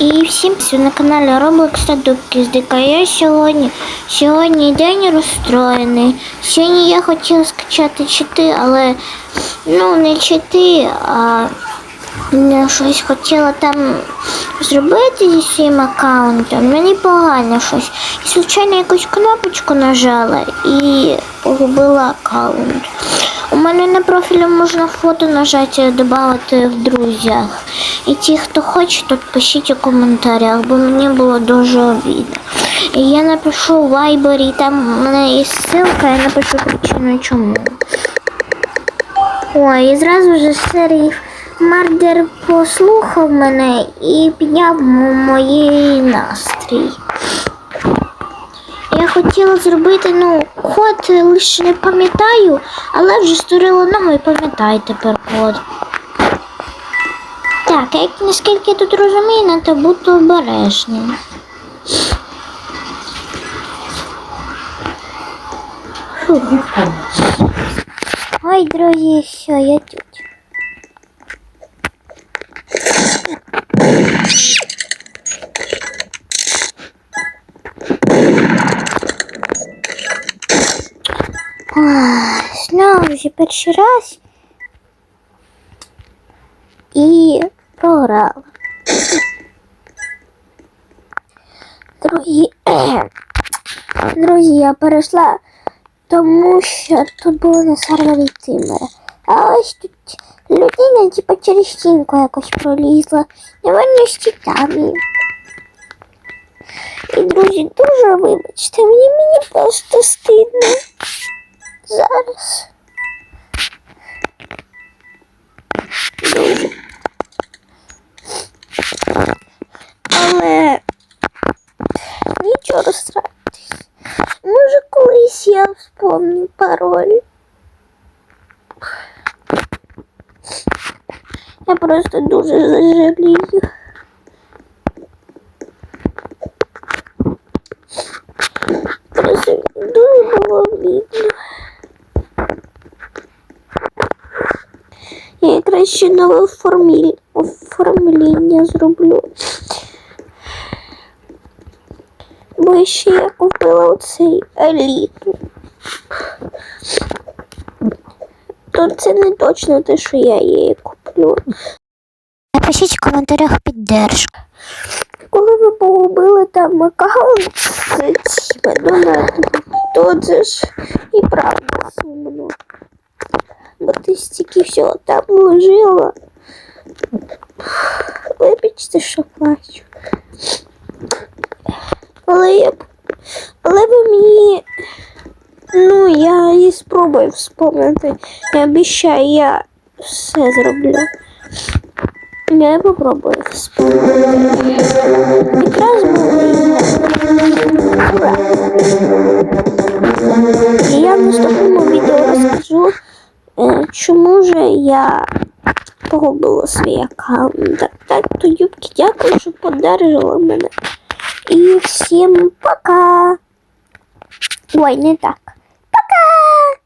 І всім всі на каналі Roblox та Дубки з Дика. Я сьогодні, сьогодні день розстроєний. Сьогодні я хотіла скачати чити, але ну не чити, а я щось хотіла там зробити зі своїм аккаунтом. Мені погано щось. І случайно якусь кнопочку нажала і погубила аккаунт. Мене на профілі можна фото нажати додати в друзях. І ті, хто хоче, тут пишіть у коментарях, бо мені було дуже обідно. І я напишу в Viber, і там в мене є ссылка, я напишу причину чому. Ой, і зразу ж серій Мардер послухав мене і підняв м- моїй настрій. Хотіла зробити, ну, код лише не пам'ятаю, але вже створила новий і пам'ятаю тепер код. Так, як наскільки я тут розумію, треба бути обережним. Фух. Ой, друзі, все, я тут. Вже перший раз. І програла. Друзі, друзі, я перейшла, тому що тут було на сервері Тимера. А ось тут людина, типу, через стінку якось пролізла. Наверно, з читами. І, друзі, дуже вибачте, мені, мені просто стидно. Зараз. колись я вспомню пароль. Я просто дуже зажалію. Просто дуже було обідно. Я краще нове оформлі... оформління зроблю. Бо ще я купила оцей еліту. То це не точно те, що я її куплю. Напишіть в коментарях піддержку. Коли ви погубили там аккаунт то це ж і правда сумно. Бо ти стільки всього там вложила. Вибачте, що плачу. Але я але ви мені. Ну, я і спробую вспомнити. Я обіцяю, я все зроблю. Я попробую вспомнити. Якраз буде. І я в наступному відео розкажу, е, чому же я погубила свій аккаунт. Так, так, то юбки, дякую, що поддержала мене. І всім пока. Ой, не так. Пока!